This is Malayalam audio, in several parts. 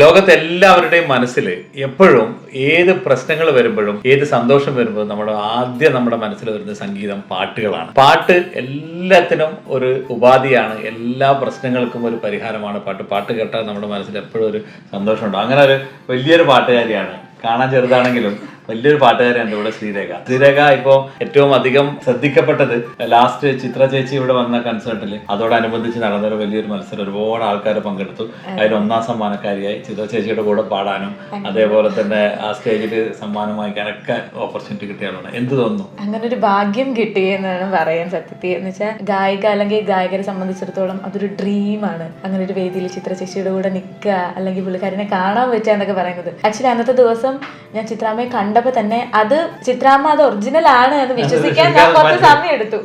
ലോകത്തെ എല്ലാവരുടെയും മനസ്സിൽ എപ്പോഴും ഏത് പ്രശ്നങ്ങൾ വരുമ്പോഴും ഏത് സന്തോഷം വരുമ്പോഴും നമ്മുടെ ആദ്യം നമ്മുടെ മനസ്സിൽ വരുന്ന സംഗീതം പാട്ടുകളാണ്. പാട്ട് എല്ലാത്തിനും ഒരു ഉപാധിയാണ്. എല്ലാ പ്രശ്നങ്ങൾക്കും ഒരു പരിഹാരമാണ് പാട്ട്. പാട്ട് കേട്ടാൽ നമ്മുടെ മനസ്സിൽ എപ്പോഴും ഒരു സന്തോഷമുണ്ട്. അങ്ങനെ ഒരു വലിയൊരു പാട്ടുകാരിയാണ്. കാണാൻ ചെറുതാണെങ്കിലും വലിയൊരു പാട്ടുകാരിയാണ് ഇവിടെ ശ്രീരേഖ. ശ്രീരേഖ ഇപ്പോൾ ഏറ്റവും അധികം ശ്രദ്ധിക്കപ്പെട്ടത് ലാസ്റ്റ് ചിത്ര ചേച്ചി ഇവിടെ വന്ന കൺസേർട്ടിൽ അതോടനുബന്ധിച്ച് നടന്നൊരു വലിയൊരു മത്സരം. ഒരുപാട് ആൾക്കാർ പങ്കെടുത്തു. അതിൽ ഒന്നാം സമ്മാനക്കാരിയായി ചിത്ര ചേച്ചിയുടെ കൂടെ പാടാനും അതേപോലെ തന്നെ ആ സ്റ്റേജിൽ സമ്മാനം വാങ്ങിക്കാനൊക്കെ ഓപ്പർച്യൂണിറ്റി കിട്ടിയാലാണ് എന്ത് തോന്നുന്നു? അങ്ങനെ ഒരു ഭാഗ്യം കിട്ടി എന്നാണ് പറയാൻ സത്യത്തി എന്ന് വെച്ചാൽ ഗായിക അല്ലെങ്കിൽ ഗായകരെ സംബന്ധിച്ചിടത്തോളം അതൊരു ഡ്രീമാണ് അങ്ങനെ ഒരു വേദിയിൽ ചിത്ര ചേച്ചിയുടെ കൂടെ നിൽക്കുക അല്ലെങ്കിൽ പുള്ളിക്കാരനെ കാണാൻ പറ്റുക എന്നൊക്കെ പറയുന്നത്. ആക്ച്വലി അന്നത്തെ ദിവസം ഞാൻ ചിത്രാമ്മയെ കണ്ടപ്പോൾ തന്നെ അത് ചിത്രാമ്മ അത് ഒറിജിനൽ ആണ് എന്ന് വിശ്വസിക്കാൻ ഞാൻ കുറച്ച് സമയം എടുത്തു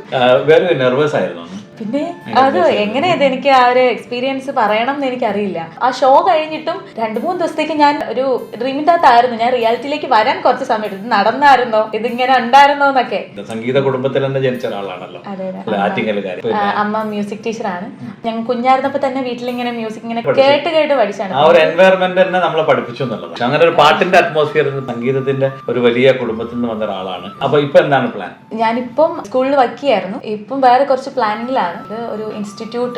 നെർവസ് ആയിരുന്നു. പിന്നെ അത് എങ്ങനെ ഇത് എനിക്ക് ആ ഒരു എക്സ്പീരിയൻസ് പറയണം എന്ന് എനിക്കറിയില്ല. ആ ഷോ കഴിഞ്ഞിട്ടും രണ്ടു മൂന്ന് ദിവസത്തേക്ക് ഞാൻ ഒരു ഡ്രീമിന്റെ അകത്തായിരുന്നു ഞാൻ റിയാലിറ്റിയിലേക്ക് വരാൻ കുറച്ച് സമയം എടുത്തു നടന്നായിരുന്നോ? ഇതിങ്ങനെ ഉണ്ടായിരുന്നോ എന്നൊക്കെ. സംഗീത കുടുംബത്തിൽ തന്നെ ജനിച്ച ഒരാളാണല്ലോ. അമ്മ മ്യൂസിക് ടീച്ചറാണ് ഞങ്ങൾ കുഞ്ഞായിരുന്നപ്പോ തന്നെ വീട്ടിൽ ഇങ്ങനെ മ്യൂസിക് ഇങ്ങനെ കേട്ട് കേട്ട് പഠിച്ചാണ്. ആ ഒരു എൻവയറമെന്റ് തന്നെ നമ്മളെ പഠിപ്പിച്ചു എന്നുള്ളത്. അങ്ങനെ ഒരു പാട്ടിന്റെ അറ്റ്മോസ്ഫിയർ സംഗീതത്തിന്റെ ഒരു വലിയ കുടുംബത്തിൽ നിന്ന് വന്ന ഒരാളാണ്. അപ്പൊ ഇപ്പൊ എന്താണ് പ്ലാൻ ഞാനിപ്പം സ്കൂളിൽ വർക്ക് ചെയ്യായിരുന്നു. ഇപ്പം വേറെ കുറച്ച് പ്ലാനിങ്ങിലാണ് ഇത് ഒരു ഇൻസ്റ്റിറ്റ്യൂട്ട്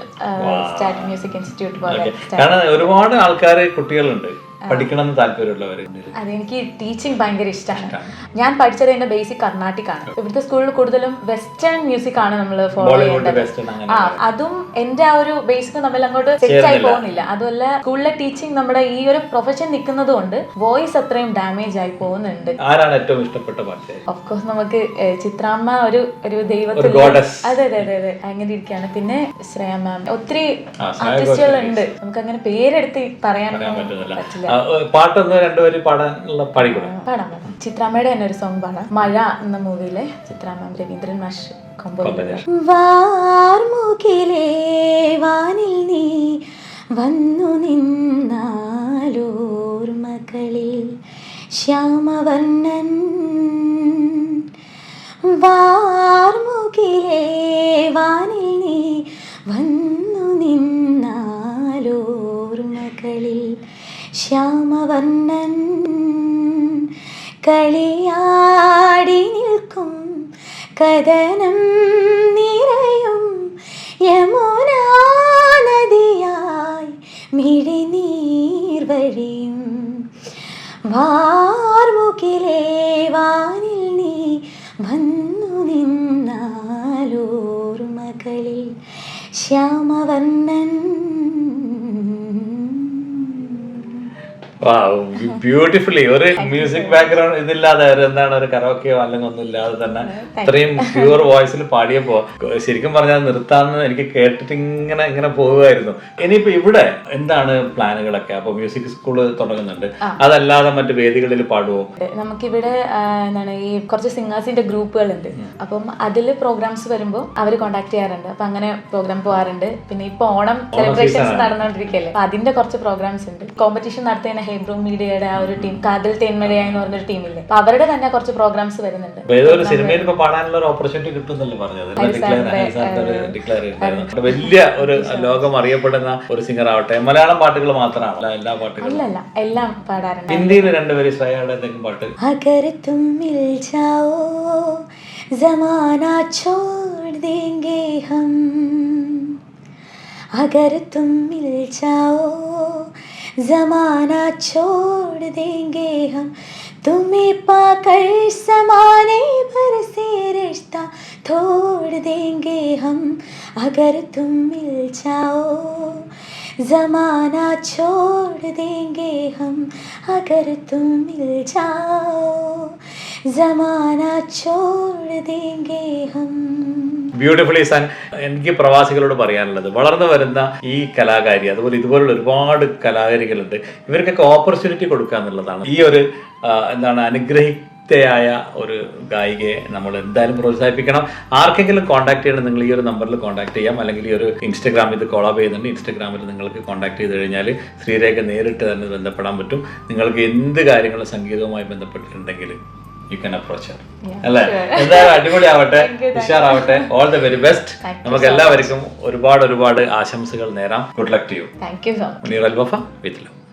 സ്റ്റാറ്റ് മ്യൂസിക് ഇൻസ്റ്റിറ്റ്യൂട്ട് പോലെ കാരണം ഒരുപാട് ആൾക്കാർ കുട്ടികളുണ്ട്. പഠിക്കണം എന്ന് താല്പര്യമുള്ളവര് അതെനിക്ക് ടീച്ചിങ് ഭയങ്കര ഇഷ്ടമാണ് ഞാൻ പഠിച്ചത് എന്റെ ബേസിക് കർണാട്ടിക് ആണ്. ഇവിടുത്തെ സ്കൂളിൽ കൂടുതലും വെസ്റ്റേൺ മ്യൂസിക് ആണ് നമ്മൾ ഫോളോ ചെയ്യേണ്ടത്. ആ അതും എന്റെ ആ ഒരു ബേസിക് തമ്മിൽ അങ്ങോട്ട് സെറ്റ് ആയി പോകുന്നില്ല. അതുമല്ല സ്കൂളിലെ ടീച്ചിങ് നമ്മുടെ ഈ ഒരു പ്രൊഫഷൻ നിൽക്കുന്നത് കൊണ്ട് വോയിസ് അത്രയും ഡാമേജ് ആയി പോകുന്നുണ്ട്. ആരാണ് ഏറ്റവും ഇഷ്ടപ്പെട്ട പാട്ടുകാരി? ഓഫ് കോഴ്സ് നമുക്ക് ചിത്രാമ്മ ഒരു ഒരു ദൈവത്തിൽ അതെ അതെ അതെ അതെ. അങ്ങനെ ഇരിക്കുകയാണ്. പിന്നെ ശ്രേയ മാം ഒത്തിരി ആർട്ടിസ്റ്റുകൾ ഉണ്ട് നമുക്ക് അങ്ങനെ പേരെടുത്ത് പറയാൻ പറ്റില്ല. പാട്ടൊന്ന് രണ്ടുപേര് പാടാനുള്ള പാടിക്കൂടെ പാടാം പാടാം. ചിത്രാമ്മയുടെ തന്നെ ഒരു സോങ് പാടാം. മഴ എന്ന മൂവിയിലെ ചിത്രാമ്മ രവീന്ദ്രൻ മാഷ് വാർമുകിലേ വാനിൽ നീ വന്നു നിന്നാലോർമകളിൽ ശ്യാമവർണൻ. വാർമുകിലേ വാനിൽ നീ വന്നു ശ്യാമവർണൻ കളിയാടി നിൽക്കും കഥനം നിറയും യമുന നദിയായി മിഴിനീർ വഴിയും. വാർമുക്കിലെ വാനിൽ നീ വന്നു നിന്നാലോർമകളിൽ ശ്യാമവർണൻ ബ്യൂട്ടിഫുള്ളി ഒരു മ്യൂസിക് ബാക്ക്ഗ്രൗണ്ട് ഇതില്ലാതെ ഒരു എന്താണ് ഒരു കരോക്കെയോ അല്ലെങ്കിൽ ഒന്നും ഇല്ലാതെ തന്നെ ഇത്രയും പ്യൂർ വോയിസിൽ പാടിയപ്പോ ശരിക്കും പറഞ്ഞാൽ നിർത്താന്ന് എനിക്ക് കേട്ടിട്ട് ഇങ്ങനെ ഇങ്ങനെ പോകുമായിരുന്നു. ഇനിയിപ്പോ ഇവിടെ എന്താണ് പ്ലാനുകളൊക്കെ? അപ്പൊ മ്യൂസിക് സ്കൂൾ തുടങ്ങുന്നുണ്ട്. അതല്ലാതെ മറ്റു വേദികളിൽ പാടുവോ? നമുക്കിവിടെ എന്താണ് ഈ കുറച്ച് സിംഗേഴ്സിന്റെ ഗ്രൂപ്പുകൾ ഉണ്ട് അപ്പം അതിൽ പ്രോഗ്രാംസ് വരുമ്പോൾ അവർ കോൺടാക്ട് ചെയ്യാറുണ്ട്. അപ്പൊ അങ്ങനെ പ്രോഗ്രാം പോകാറുണ്ട് പിന്നെ ഇപ്പൊ ഓണം സെലിബ്രേഷൻസ് നടന്നുകൊണ്ടിരിക്കുകയല്ലേ അതിന്റെ കുറച്ച് പ്രോഗ്രാംസ് ഉണ്ട്. കോമ്പറ്റീഷൻ നടത്തിയ ഹെബ്രൂ മീഡിയയുടെ ആ ഒരു ടീം കാതൽ തേന്മലയ എന്ന് പറഞ്ഞൊരു ടീമില്ലേ അപ്പൊ അവരുടെ തന്നെ കുറച്ച് പ്രോഗ്രാംസ് വരുന്നുണ്ട് അപ്പൊ ഏതോ ഒരു സിനിമയിൽ ഇപ്പൊ പാടാനുള്ള ഒരു ഓപ്പർച്യൂണിറ്റി കിട്ടുന്നല്ലോ പറഞ്ഞത് ഡിക്ലെയർ ചെയ്തിട്ടുണ്ടായിരുന്നു വലിയ ഒരു ലോകം അറിയപ്പെടുന്ന ഒരു സിംഗർ ആവട്ടെ മലയാളം പാട്ടുകൾ മാത്രമാണ് എല്ലാ പാട്ടുകളും അല്ലല്ല എല്ലാം പാടാറുണ്ട് ഹിന്ദിയിൽ രണ്ടുപേരും ശ്രേയയുടെ എന്തെങ്കിലും പാട്ട് अगर तुम मिल जाओ जमाना छोड़ देंगे हम अगर तुम मिल जाओ जमाना छोड़ देंगे हम। तुम्हें पाकर समाने भर से रिश्ता तोड़ देंगे हम। अगर तुम मिल जाओ, जमाना छोड़ देंगे हम। अगर तुम मिल जाओ, जमाना छोड़ देंगे हम। ബ്യൂട്ടിഫുള്ളി സൺ എനിക്ക് പ്രവാസികളോട് പറയാനുള്ളത് വളർന്നു വരുന്ന ഈ കലാകാരി അതുപോലെ ഇതുപോലുള്ള ഒരുപാട് കലാകാരികളുണ്ട് ഇവർക്കൊക്കെ ഓപ്പർച്യൂണിറ്റി കൊടുക്കുക എന്നുള്ളതാണ്. ഈ ഒരു എന്താണ് അനുഗ്രഹി ായ ഒരു ഗായികയെ നമ്മൾ എന്തായാലും പ്രോത്സാഹിപ്പിക്കണം. ആർക്കെങ്കിലും കോൺടാക്ട് ചെയ്യണം നിങ്ങൾ ഈ ഒരു നമ്പറിൽ കോൺടാക്ട് ചെയ്യാം. അല്ലെങ്കിൽ ഈ ഒരു ഇൻസ്റ്റഗ്രാം ഇത് കോളാബ് ചെയ്യുന്നുണ്ട് ഇൻസ്റ്റഗ്രാമിൽ നിങ്ങൾക്ക് കോൺടാക്ട് ചെയ്ത് കഴിഞ്ഞാൽ ശ്രീരേഖ നേരിട്ട് തന്നെ ബന്ധപ്പെടാൻ പറ്റും. നിങ്ങൾക്ക് എന്ത് കാര്യങ്ങളും സംഗീതവുമായി ബന്ധപ്പെട്ടിട്ടുണ്ടെങ്കിൽ യു കൻ അപ്രോച്ച് അല്ലേ? എന്തായാലും അടിപൊളിയാവട്ടെ ഉഷാറാവട്ടെ. ഓൾ ദ വെരി ബെസ്റ്റ് നമുക്ക് എല്ലാവർക്കും ഒരുപാട് ഒരുപാട് ആശംസകൾ നേരാം. Good luck to you thank you so Muneer Albafa with love